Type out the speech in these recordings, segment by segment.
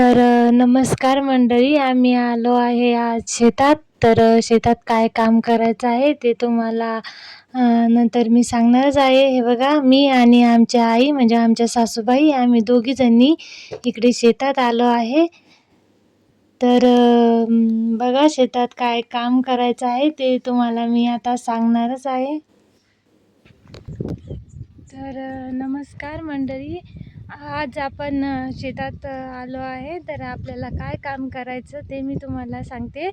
तर नमस्कार मंडळी आम्ही आलो आहे आज शेतात. तर शेतात काय काम करायचं आहे ते तुम्हाला नंतर मी सांगणारच आहे. हे बघा मी आणि आमच्या आई म्हणजे आमच्या सासूबाई आम्ही दोघीजणी इकडे शेतात आलो आहे. तर बघा शेतात काय काम करायचं आहे ते तुम्हाला मी आता सांगणारच आहे. तर नमस्कार मंडळी. आज आपण शेतात आलो आहे. तर आपल्याला काय काम करायचं ते मी तुम्हाला सांगते.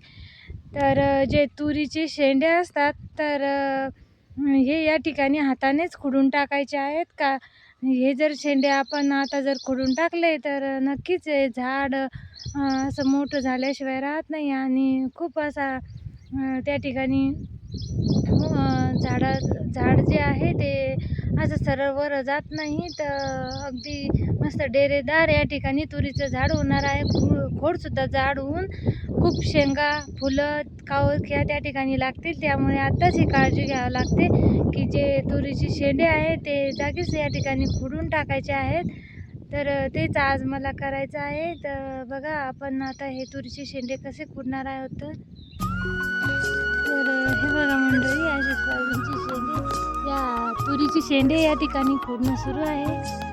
तर जे तुरीचे शेंडे असतात तर हे या ठिकाणी हातानेच खुडून टाकायचे आहेत. का हे जर शेंडे आपण आता जर खुडून टाकले तर नक्कीच हे झाड असं मोठं झाल्याशिवाय राहत नाही. आणि खूप असा त्या ठिकाणी हो, अ, झाडा झाड जे आहे ते असं सरळ वर जात नाही. तर अगदी मस्त डेरेदार या ठिकाणी तुरीचं झाड होणार आहे. खो खोडसुद्धा झाड होऊन खूप शेंगा फुलं कावळख्या त्या ठिकाणी लागतील. त्यामुळे आत्ताच ही काळजी घ्यावी लागते की जे तुरीची शेंडे आहे ते जागीच या ठिकाणी खुडून टाकायचे आहेत. तर तेच आज मला करायचं आहे. तर बघा आपण आता हे तुरीचे शेंडे कसे खुडणार आहोत तर. हे बघा मंडळी अशी सोयाबीनची शेंडे. या तुरीची शेंडे या ठिकाणी खुडणं सुरू आहे.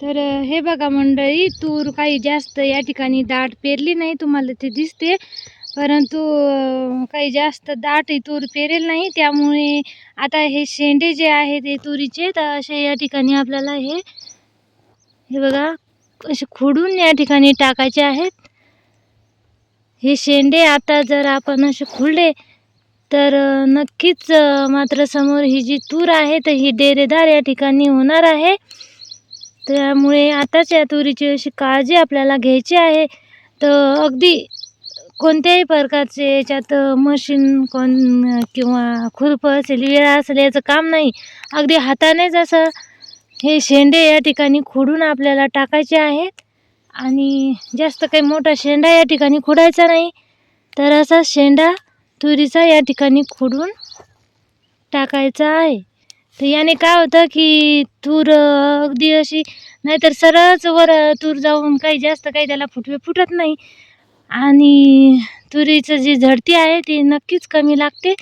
तर हे बघा मंडळी तूर काही जास्त या ठिकाणी दाट पेरली नाही तुम्हाला ते दिसते. परंतु काही जास्त दाट ही तूर पेरेल नाही. त्यामुळे आता हे शेंडे जे आहे ते तुरीचे तर असे या ठिकाणी आपल्याला हे हे बघा असे खोडून या ठिकाणी टाकायचे आहेत. हे शेंडे आता जर आपण असे खुडले तर नक्कीच मात्र समोर ही जी तूर आहे तर ही डेरेदार या ठिकाणी होणार आहे. त्यामुळे आताच या तुरीची अशी काळजी आपल्याला घ्यायची आहे. तर अगदी कोणत्याही प्रकारचे याच्यात मशीन कोण किंवा खुरपं असेल विळा असेल याचं काम नाही. अगदी हातानेच असं हे शेंडे या ठिकाणी खोडून आपल्याला टाकायचे आहेत. आणि जास्त काही मोठा शेंडा या ठिकाणी खोडायचा नाही. तर असा शेंडा तुरीचा या ठिकाणी खोडून टाकायचा आहे. तर याने काय होतं की तूर अगदी अशी नाहीतर सरळच वर तूर जाऊन काही जास्त काही त्याला फुटवे फुटत नाही. आणि तुरीचं जी झडती आहे ती नक्कीच कमी लागते.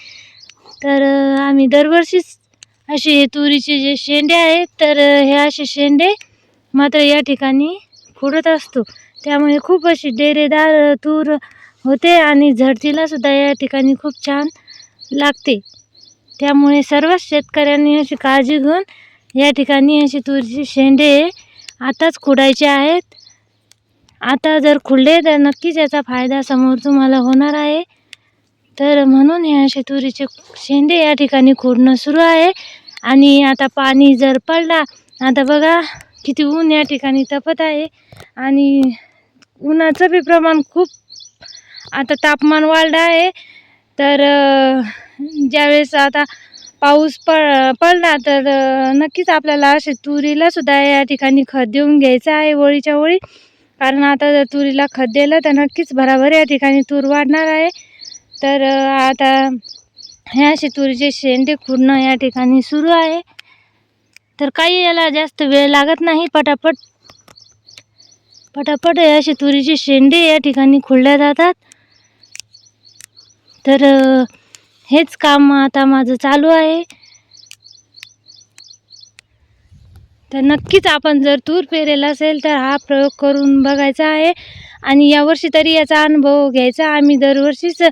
तर आम्ही दरवर्षीच असे हे तुरीचे जे शेंडे आहेत तर हे असे शेंडे मात्र या ठिकाणी फुडत असतो. त्यामुळे खूप अशी डेरेदार तूर होते आणि झडतीलासुद्धा या ठिकाणी खूप छान लागते. त्यामुळे सर्वच शेतकऱ्यांनी अशी काळजी घेऊन या ठिकाणी अशी तुरीचे शेंडे आताच खुडायचे आहेत. आता जर खुडले तर नक्कीच याचा फायदा समोर तुम्हाला होणार आहे. तर म्हणून हे असे तुरीचे शेंडे या ठिकाणी खुडणं सुरू आहे. आणि आता पाणी जर पडला आता बघा किती ऊन या ठिकाणी तपत आहे. आणि उन्हाचं बी प्रमाण खूप आता तापमान वाढलं आहे. तर ज्यावेळेस आता पाऊस पड पडला तर नक्कीच आपल्याला असे तुरीला सुद्धा या ठिकाणी खत देऊन घ्यायचं आहे ओळीच्या ओळी. कारण आता जर तुरीला खत दिलं तर नक्कीच भराभर या ठिकाणी तूर वाढणार आहे. तर आता हे असे तुरीचे शेंडे खुडणं या ठिकाणी सुरू आहे. तर काही याला जास्त वेळ लागत नाही. पटापट पटापट हे असे तुरीचे शेंडे या ठिकाणी खुडल्या जातात. तर हेच काम आता माझं चालू आहे. तर नक्कीच आपण जर तूर पेरेल असेल तर हा प्रयोग करून बघायचा आहे. आणि यावर्षी तरी याचा अनुभव घ्यायचा. आम्ही दरवर्षीच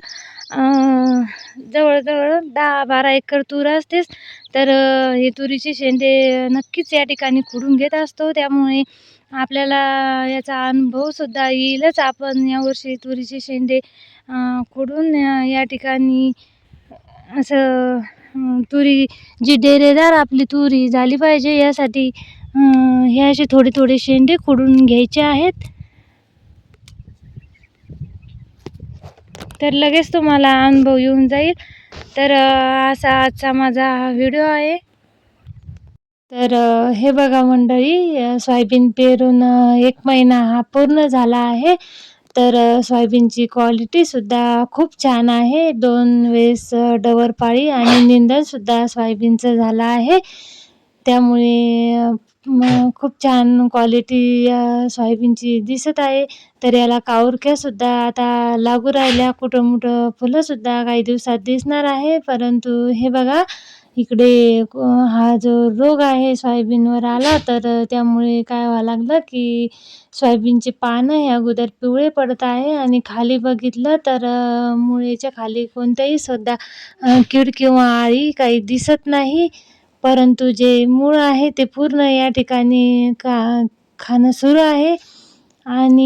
जवळजवळ दहा बारा एकर तूर असतेच. तर हे तुरीचे शेंडे नक्कीच या ठिकाणी खुडून घेत असतो. त्यामुळे आपल्याला याचा अनुभवसुद्धा येईलच. आपण यावर्षी तुरीचे शेंडे खुडून या ठिकाणी असं तुरी जी डेरेदार आपली तुरी झाली पाहिजे यासाठी हे असे थोडे थोडे शेंडे खोडून घ्यायचे आहेत. तर लगेच तुम्हाला अनुभव येऊन जाईल. तर असा आजचा माझा व्हिडिओ आहे. तर हे बघा मंडळी सोयाबीन पेरून एक महिना हा पूर्ण झाला आहे. तर सोयाबीनची क्वालिटीसुद्धा खूप छान आहे. दोन वेळेस डवर पाळी आणि निंदनसुद्धा सोयाबीनचं झालं आहे. त्यामुळे खूप छान क्वालिटी सोयाबीनची दिसत आहे. तर याला कावरक्यासुद्धा आता लागू राहिल्या. कुठं मोठं फुलंसुद्धा काही दिवसात दिसणार आहे. परंतु हे बघा इकडे क- हा जो रोग आहे सोयाबीनवर आला तर त्यामुळे काय व्हायला लागलं की सोयाबीनचे पानं हे अगोदर पिवळे पडत आहे आणि खाली बघितलं तर मुळेच्या खाली कोणत्याही सुद्धा कीड किंवा आळी काही दिसत नाही. परंतु जे मूळ आहे ते पूर्ण या ठिकाणी का खाणं सुरू आहे. आणि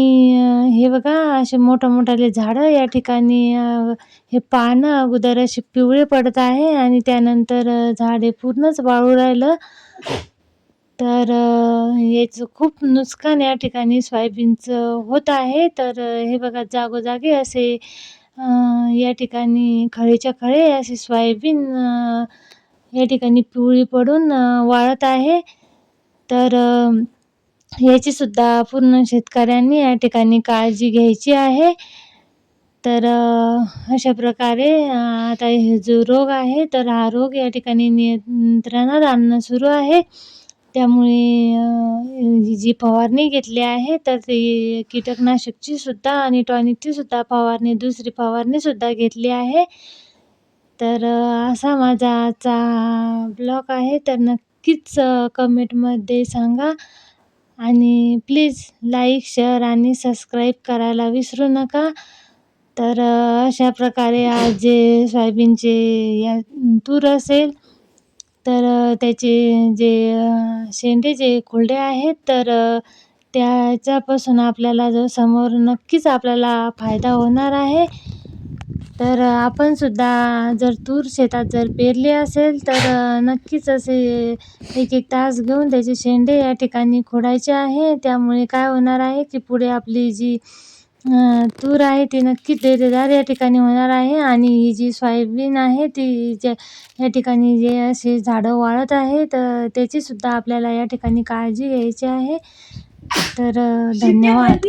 हे बघा असे मोठं मोठाले झाडं या ठिकाणी हे पानं अगोदर असे पिवळे पडत आहे आणि त्यानंतर झाडे पूर्णच वाळू राहिलं. तर याचं खूप नुकसान या ठिकाणी सोयाबीनचं होत आहे. तर हे बघा जागोजागी असे या ठिकाणी खळेच्या खळे असे सोयाबीन या ठिकाणी पिवळी पडून वाळत आहे. तर याचीसुद्धा पूर्ण शेतकऱ्यांनी या ठिकाणी काळजी घ्यायची आहे. तर अशा प्रकारे आता हे जो रोग आहे तर हा रोग या ठिकाणी नियंत्रणात आणणं सुरू आहे. त्यामुळे जी फवारणी घेतली आहे तर ती कीटकनाशकची सुद्धा आणि टॉनिकची सुद्धा फवारणी दुसरी फवारणी सुद्धा घेतली आहे. तर असा माझा आजचा ब्लॉग आहे. तर नक्कीच कमेंटमध्ये सांगा. आणि प्लीज लाईक शेअर आणि सबस्क्राईब करायला विसरू नका. तर अशा प्रकारे आज जे सोयाबीनचे या तूर असेल तर त्याचे जे शेंडे जे खुर्डे आहेत तर त्याच्यापासून आपल्याला जो समोर नक्कीच आपल्याला फायदा होणार आहे. तर आपण सुद्धा जर तूर शेतात जर पेरली असेल तर नक्कीच असे एक एक तास घेऊन त्याचे शेंडे या ठिकाणी खोडायचे आहे. त्यामुळे काय होणार आहे की पुढे आपली जी तूर आहे ती नक्कीच डेरेदार या ठिकाणी होणार आहे आणि ही जी सोयाबीन आहे ती ज्या या ठिकाणी जे असे झाडं वाळत आहे तर त्याचीसुद्धा आपल्याला या ठिकाणी काळजी घ्यायची आहे. तर धन्यवाद.